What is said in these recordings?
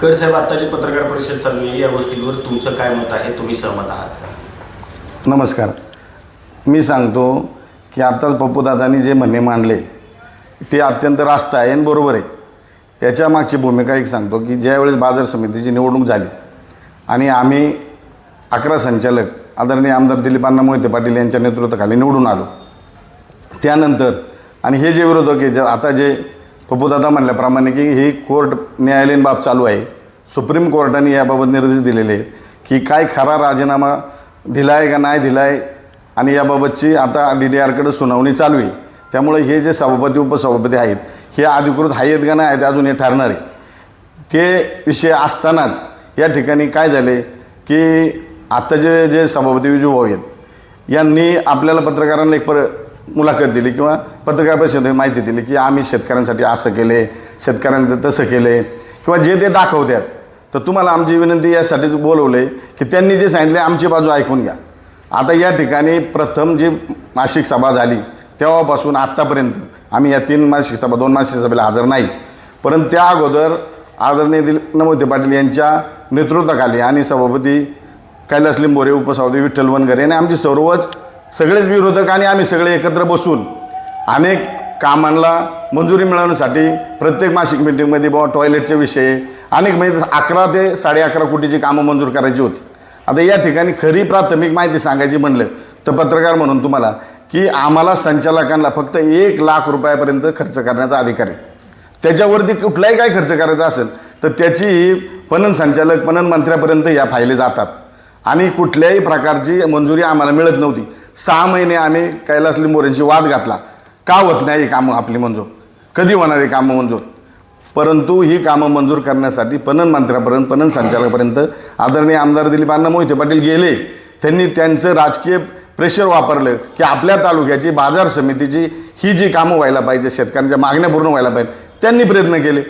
खड साहेब आताची पत्रकार परिषद चालू आहे या गोष्टीवर तुमचं काय मत आहे तुम्ही सहमत आहात का? नमस्कार. मी सांगतो की आत्ताच पप्पूदादांनी जे म्हणणे मांडले ते अत्यंत रास्त आहे आणि बरोबर आहे. याच्या मागची भूमिका एक सांगतो की ज्यावेळेस बाजार समितीची निवडणूक झाली आणि आम्ही अकरा संचालक आदरणीय आमदार दिलीपांना मोहिते पाटील यांच्या नेतृत्वाखाली निवडून आलो त्यानंतर आणि हे जे विरोधक आहे जे आता जे पप्पूदादा म्हणल्याप्रमाणे की ही कोर्ट न्यायालयीन बाब चालू आहे. सुप्रीम कोर्टाने याबाबत निर्देश दिलेले आहेत की काय खरा राजीनामा दिला आहे का नाही दिला आहे आणि याबाबतची आता डी डी आरकडे सुनावणी चालू आहे. त्यामुळे हे जे सभापती उपसभापती आहेत हे अधिकृत आहेत का नाही आहेत अजून हे ठरणार आहे. ते विषय असतानाच या ठिकाणी काय झाले की आत्ता जे जे सभापती विजू भाऊ आहेत यांनी आपल्याला पत्रकारांना एक पर मुलाखत दिली किंवा पत्रकार परिषदेत माहिती दिली की आम्ही शेतकऱ्यांसाठी असं केले शेतकऱ्यांचं तसं केले किंवा जे ते दाखवतात तर तुम्हाला आमची विनंती यासाठीच बोलवले की त्यांनी जे सांगितले आमची बाजू ऐकून घ्या. आता या ठिकाणी प्रथम जी मासिक सभा झाली तेव्हापासून आत्तापर्यंत आम्ही या तीन मासिक सभा दोन मासिक सभेला हजर नाही. परंतु त्या अगोदर आदरणीय दिल नमोते पाटील यांच्या नेतृत्वाखाली आणि सभापती कैलास लिंबोरे उपसभापती विठ्ठल वनगरे आणि आमचे सर्वच सगळेच विरोधक आणि आम्ही सगळे एकत्र बसून अनेक कामांना मंजुरी मिळवण्यासाठी प्रत्येक मासिक मिटिंगमध्ये बाबा टॉयलेटचे विषय अनेक म्हणजे अकरा ते साडे अकरा कोटीची कामं मंजूर करायची होती. आता या ठिकाणी खरी प्राथमिक माहिती सांगायची म्हणलं तर पत्रकार म्हणून तुम्हाला की आम्हाला संचालकांना फक्त एक लाख रुपयापर्यंत खर्च करण्याचा अधिकार आहे. त्याच्यावरती कुठलाही काय खर्च करायचा असेल तर त्याची पणन संचालक पणन मंत्र्यापर्यंत या फायले जातात. आणि कुठल्याही प्रकारची मंजुरी आम्हाला मिळत नव्हती. सहा महिने आम्ही कैलास लिंबोरेंशी वाद घातला. का होत नाही ही कामं आपली मंजूर? कधी होणार ही कामं मंजूर? परंतु ही कामं मंजूर करण्यासाठी पणन मंत्र्यापर्यंत पणन संचालकापर्यंत आदरणीय आमदार दिलीपांना मोहिते पाटील गेले. त्यांनी त्यांचं राजकीय प्रेशर वापरलं की आपल्या तालुक्याची बाजार समितीची ही जी कामं व्हायला पाहिजे शेतकऱ्यांच्या मागण्या पूर्ण व्हायला पाहिजे त्यांनी प्रयत्न केले.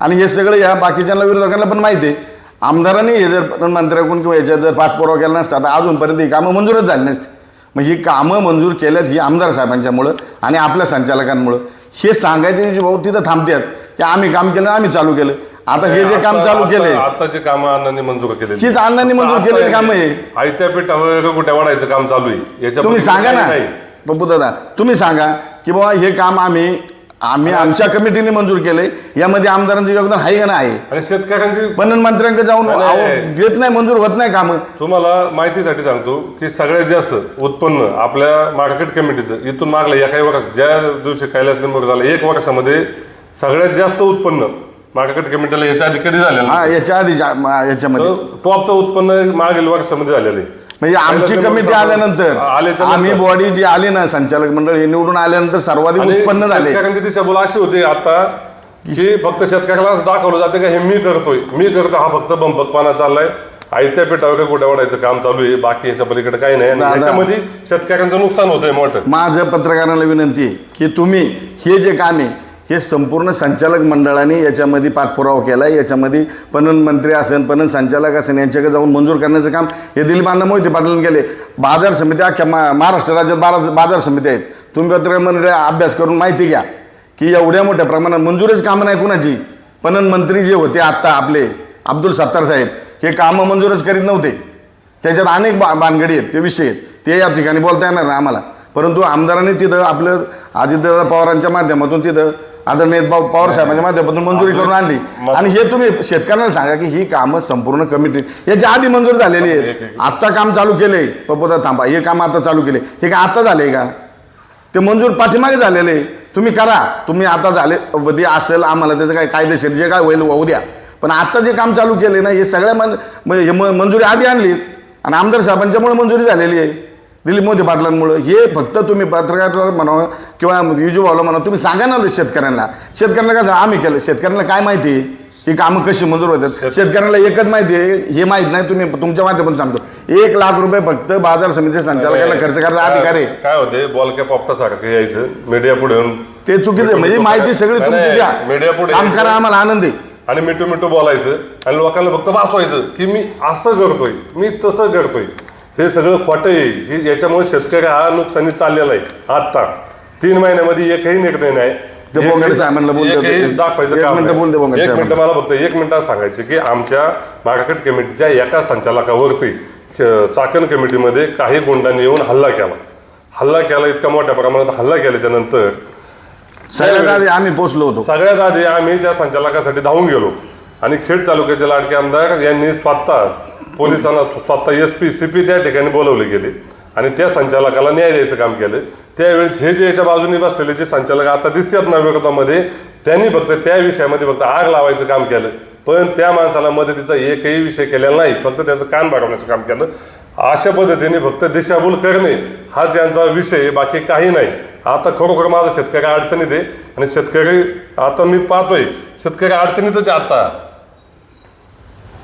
आणि हे सगळं या बाकीच्यांना विरोधकांना पण माहिती आहे. आमदारांनी हे जर पणन मंत्र्याकडून किंवा याच्यात जर पाठपुरावा केला नसता तर अजूनपर्यंत ही कामं मंजूरच झाली नसती. मग ही कामं मंजूर केल्यात ही आमदार साहेबांच्यामुळं आणि आपल्या संचालकांमुळं. हे सांगायचे जे भाऊ तिथं थांबतात की आम्ही काम केलं आम्ही चालू केलं. आता हे जे काम चालू केलंय. आता जे काम अण्णांनी मंजूर केले हीच अण्णांनी मंजूर केलेली कामं आहे. आयत्या पेटावर कुठे वाढायचं काम चालू आहे. याच्या तुम्ही सांगा ना. पप्पू दादा तुम्ही सांगा की बाबा हे काम आम्ही आम्ही आमच्या कमिटीने मंजूर केले यामध्ये आमदारांचं योगदान आहे का नाही आणि शेतकऱ्यांची पणन मंत्र्यांकडे जाऊन नाही, अहो, नाही. देत नाही मंजूर होत नाही कामं. तुम्हाला माहितीसाठी सांगतो की सगळ्यात जास्त उत्पन्न आपल्या मार्केट कमिटीचं इथून मागलं या काही वर्षात ज्या दिवशी कैलास लिंबोर झालं एक वर्षामध्ये सगळ्यात जास्त उत्पन्न मार्केट कमिटीला याच्या आधी कधी झालेलं हा याच्या आधी जा- म- याच्यामध्ये. टॉपचं उत्पन्न मागील वर्षामध्ये झालेलं आहे. म्हणजे आमची कमिटी आल्यानंतर आम्ही. बॉडी जी आली ना संचालक मंडळ हे निवडून आल्यानंतर सर्वाधिक उत्पन्न झाले. शेतकऱ्यांची दिशाभूल अशी होती आता की फक्त शेतकऱ्यालाच दाखवलं जाते का हे मी करतोय. मी करतो हा फक्त बंपकपणा चाललाय. आयत्या पेटावर गोट्या वाढायचं काम चालू आहे बाकी याच्या पलीकडे काही नाही. आणि दादा. याच्यामध्ये शेतकऱ्यांचं नुकसान होतंय मोठं माझं पत्रकारांना विनंती आहे की तुम्ही हे जे काम आहे हे संपूर्ण संचालक मंडळाने याच्यामध्ये पाठपुरावा केला आहे याच्यामध्ये पणन मंत्री असेल पणन संचालक असेल यांच्याकडे जाऊन मंजूर करण्याचं काम हे दिलीपांना मोहिते पाटलांनी केले बाजार समित्या अख्ख्या मा महाराष्ट्र राज्यात बारा बाजार समिती आहेत. तुम्ही पत्रकार मंडळी अभ्यास करून माहिती घ्या की एवढ्या मोठ्या प्रमाणात मंजूरच कामं नाही कुणाची. पणन मंत्री जे होते आत्ता आपले अब्दुल सत्तार साहेब हे कामं मंजूरच करीत नव्हते. त्याच्यात अनेक बा बानगडी आहेत ते विषय आहेत. ते या ठिकाणी बोलता येणार नाही आम्हाला. परंतु आमदारांनी तिथं आपलं अजितदादा पवारांच्या माध्यमातून तिथं आदरणीय भाऊ पवार साहेबांच्या माध्यमातून मंजुरी करून आणली. आणि हे तुम्ही शेतकऱ्यांना सांगा की ही कामं संपूर्ण कमिटी याच्या आधी मंजूर झालेली आहेत आत्ता काम चालू केले पपोदा थांबा. हे काम आता चालू केले हे काय आता झाले का? ते मंजूर पाठीमागे झालेले तुम्ही करा. तुम्ही आता झाले मध्ये असेल आम्हाला त्याचं काय कायदेशीर जे काय होईल होऊ द्या. पण आता जे काम चालू केले ना हे सगळ्या म्हणजे हे मंजुरी आधी आणली आणि आमदार साहेबांच्यामुळे मंजुरी झालेली आहे. दिलीप मोदी पाटलांमुळं. हे फक्त तुम्ही पत्रकार म्हणावं किंवा युजू भाऊला म्हणा तुम्ही सांगा ना शेतकऱ्यांना. शेतकऱ्यांना काय? आम्ही केलं. शेतकऱ्यांना काय माहिती? आहे ही कामं कशी मंजूर होतात? शेतकऱ्यांना एकच माहिती आहे हे माहीत नाही तुम्ही तुमच्या माध्यमातून सांगतो. एक लाख रुपये फक्त बाजार समिती संचालकांना खर्च करायचा अधिकार आहे. काय होते? बॉलक्या पोपटासारखं यायचं. मीडिया पुढे येऊन ते चुकीचं आहे. म्हणजे माहिती सगळी तुमची नाही, मीडिया द्या पुढे काम. करा आम्हाला आनंद आहे. आणि मिठू मिठू बोलायचं आणि लोकांना फक्त वाचवायचं की मी असं करतोय मी तसं करतोय हे सगळं खोटं आहे. हे- याच्यामुळे शेतकरी हा नुकसानी चाललेला आहे. आत्ता. तीन महिन्यामध्ये एकही निर्णय नाही. ते एक मिनिटं. मला फक्त एक मिनिटात सांगायचे की आमच्या मार्केट कमिटीच्या एका संचालकावरती चाकण कमिटीमध्ये काही गुंडांनी येऊन हल्ला केला. हल्ला केला इतका मोठ्या प्रमाणात हल्ला केल्याच्यानंतर सगळ्यात आधी आम्ही पोचलो होतो. सगळ्यात आधी आम्ही त्या संचालकासाठी धावून गेलो. आणि खेड तालुक्याचे लाडके आमदार यांनी स्वतः पोलिसांना स्वतः एस पी सी पी त्या ठिकाणी बोलवले गेले. आणि त्या संचालकाला न्याय द्यायचं काम केलं. त्यावेळेस हे जे याच्या बाजूने बसलेले जे संचालक आता दिसतात ना त्यांनी फक्त त्या विषयामध्ये फक्त आग लावायचं काम केलं. पण त्या माणसाला मदतीचा एकही विषय केलेला नाही. फक्त त्याचं कान बाडवण्याचं काम केलं. अशा पद्धतीने फक्त दिशाभूल करणे हाच यांचा विषय बाकी काही नाही. आता खरोखर माझा शेतकरी अडचणीत आहे. आणि शेतकरी आता मी पाहतोय शेतकरी अडचणीतच आहे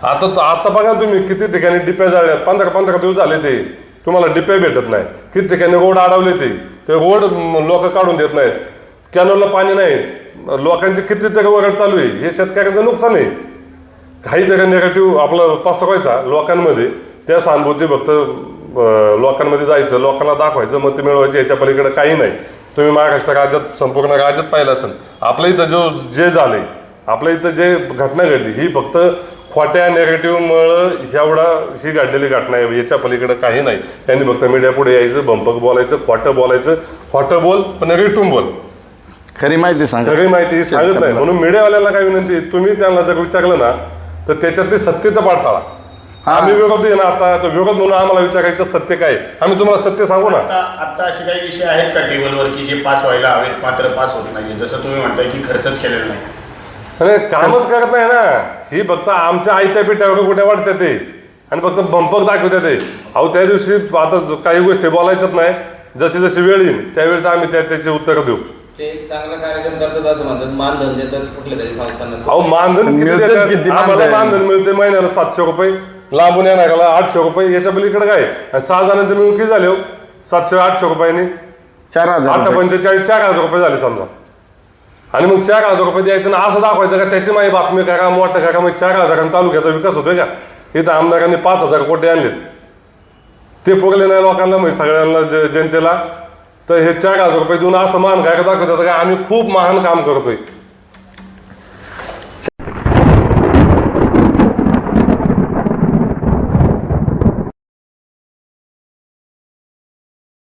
आता तो- आता बघा ना तुम्ही किती ठिकाणी डिप्या जाळल्यात. पंधरा पंधरा दिवस झाले ते. तुम्हाला डिप्या भेटत नाही. किती ठिकाणी रोड अडवले ते. ते रोड लोक काढून देत नाहीत. कॅनोलला पाणी नाही. लोकांचे कितीतरी वगैरे चालू आहे. हे शेतकऱ्यांचं नुकसान आहे. काही तरी निगेटिव्ह आपलं पसरवायचा लोकांमध्ये त्या सहानुभूती फक्त अं, लोकांमध्ये जायचं. लोकांना दाखवायचं मत मिळवायचं याच्या पलीकडे काही नाही. तुम्ही महाराष्ट्र राज्यात संपूर्ण राज्यात पाहिलं असेल. आपल्या इथं जो जे झाले आपल्या इथं जे घटना घडली ही फक्त खोट्या नेगेटिव्हमुळं एवढा ही घडलेली घटना आहे. याच्या पलीकडे काही नाही. त्यांनी फक्त मीडिया पुढे यायचं बंपक बोलायचं खोटं बोलायचं. खोटं बोल पण नेगेटिव्ह बोल. खरी माहिती सांगा. सगळी माहिती सांगत नाही. म्हणून मीडियावाल्याला काय विनंती तुम्ही त्यांना जर विचारलं ना तर त्याच्यातली सत्यता पाठवा हा. आम्ही विरोध आहे ना आता तो विरोध म्हणून आम्हाला विचारायचं सत्य काय? आम्ही तुम्हाला सत्य सांगू ना. आता आता असे काही विषय आहेत का टेबलवर की जे पास व्हायला हवेत मात्र पास होत नाही जसं तुम्ही म्हणताय की खर्चच केलेला नाही. अरे कामच करत नाही ना. ही फक्त आमच्या आयत्या पिठावर कुठे वाटते ते. आणि फक्त बंपक दाखवते ते. अहो त्या दिवशी आता ज- काही गोष्टी बोलायच्याच नाही. जशी जशी वेळ येईल त्यावेळेस आम्ही त्या त्याची उत्तर देऊ. ते एक चांगला कार्यक्रम करतात असं म्हणतात. मानधन देतात कुठल्या तरी संस्थांना. अहो मानधन किती मिळतंच देतात? किती आम्हाला मानधन? मानधन मिळते महिन्याला सातशे रुपये. लांबून येणाऱ्याला आठशे रुपये. याच्या पलीकडे काय? आणि सहा जणांचे मिळून किती झाले हो? सातशे आठशे रुपयांनी. चार हजार आठ रुपये. पंचेचाळीस चार हजार रुपये झाले समजा. आणि मग चार हजार रुपये द्यायचं ना असं दाखवायचं का त्याची माही बातमी करा मोठं करा मग चार हजारांनी तालुक्याचा विकास होतोय का? इथं आमदारांनी पाच हजार कोटी आणलेत. ते पुरले नाही लोकांना मग सगळ्यांना जनतेला. तर हे चार हजार रुपये देऊन असं मान काय दाखवतात का? आम्ही खूप महान काम करतोय.